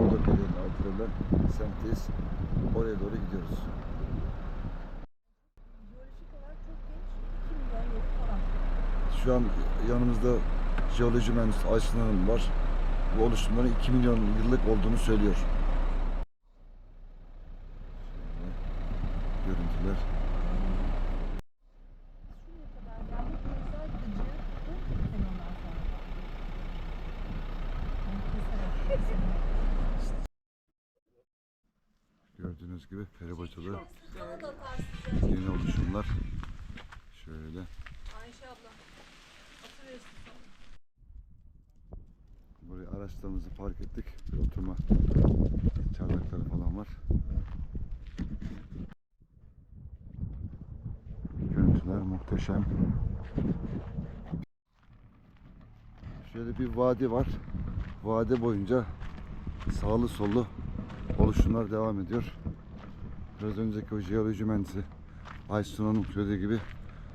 Bodrum Belediye'nin altından semtiz. Oraya doğru gidiyoruz. Şu an yanımızda jeoloji mühendisi Aysun Hanım var. Bu oluşumların 2 milyon yıllık olduğunu söylüyor. Gördüğünüz gibi peribacalı yeni oluşumlar. Şöyle. Ayşe abla. Buraya araçlarımızı park ettik. Bir oturma çardakları falan var. Görüntüler muhteşem. Şöyle bir vadi var. Vadi boyunca sağlı sollu oluşumlar devam ediyor. Biraz önceki o jeoloji mühendisi Aysun Hanım söylediği gibi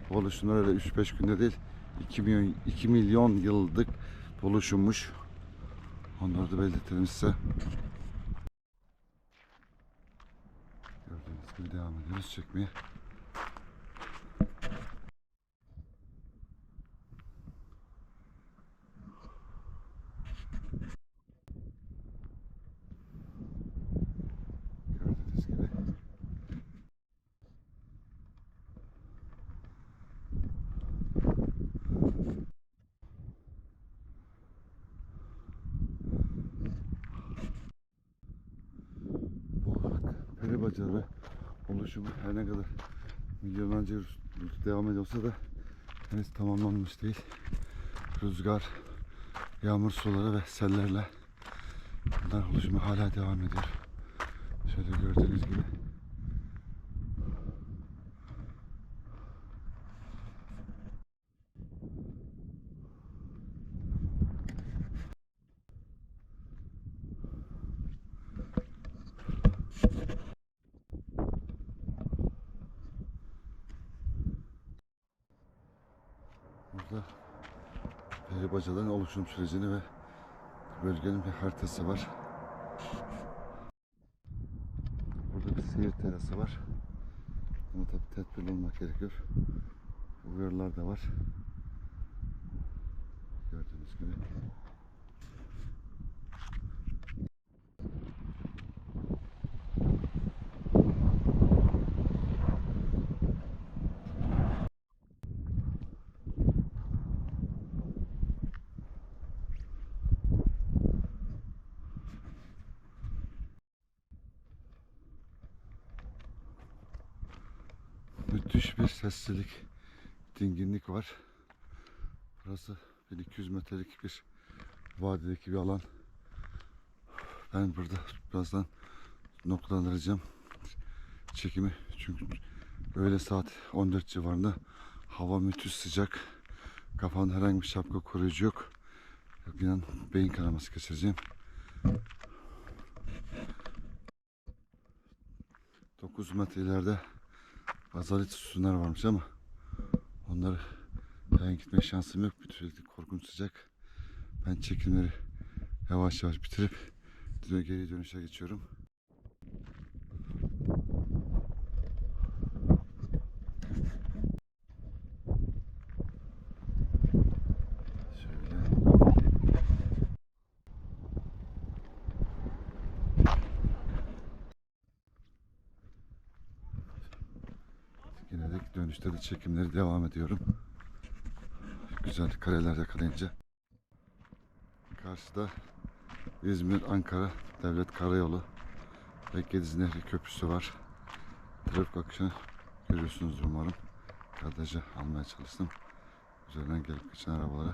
bu oluşumlar öyle 3-5 günde değil 2 milyon, 2 milyon yıllık oluşummuş. Onları da belirtelim size. Gördüğünüz gibi devam ediyoruz çekmeye. Gördüğünüz gibi. bu bacaları oluşumu her ne kadar milyonlarca devam ediyorsa da henüz tamamlanmış değil. Rüzgar, yağmur suları ve sellerle bunlar oluşumu hala devam ediyor. Şöyle gördüğünüz gibi. Burada peri bacaların oluşum sürecini ve bölgenin bir haritası var. Burada bir seyir terası var. Ama tabii tedbirli olmak gerekiyor. Uyarılar da var. Gördüğünüz gibi. Müthiş bir sessizlik, dinginlik var. Burası 1200 metrelik bir vadideki bir alan. Ben burada birazdan noktalandıracağım çekimi. Çünkü öğle saat 14 civarında hava müthiş sıcak. Kafanda herhangi bir şapka koruyucu yok. İnan beyin kanaması geçireceğim. 9 metre ileride Azalit sütunlar varmış ama onları ben gitme şansım yok. Bir sürekli korkunç sıcak. Ben çekimleri yavaş yavaş bitirip geri dönüşe geçiyorum. Şöyle. Yine de dönüşte de çekimleri devam ediyorum. Güzel kareler yakalayınca. Karşıda İzmir Ankara Devlet Karayolu ve Gediz Nehri Köprüsü var. Trafik akışını görüyorsunuz umarım. Kadrajı almaya çalıştım. Üzerinden gelip geçen arabaları.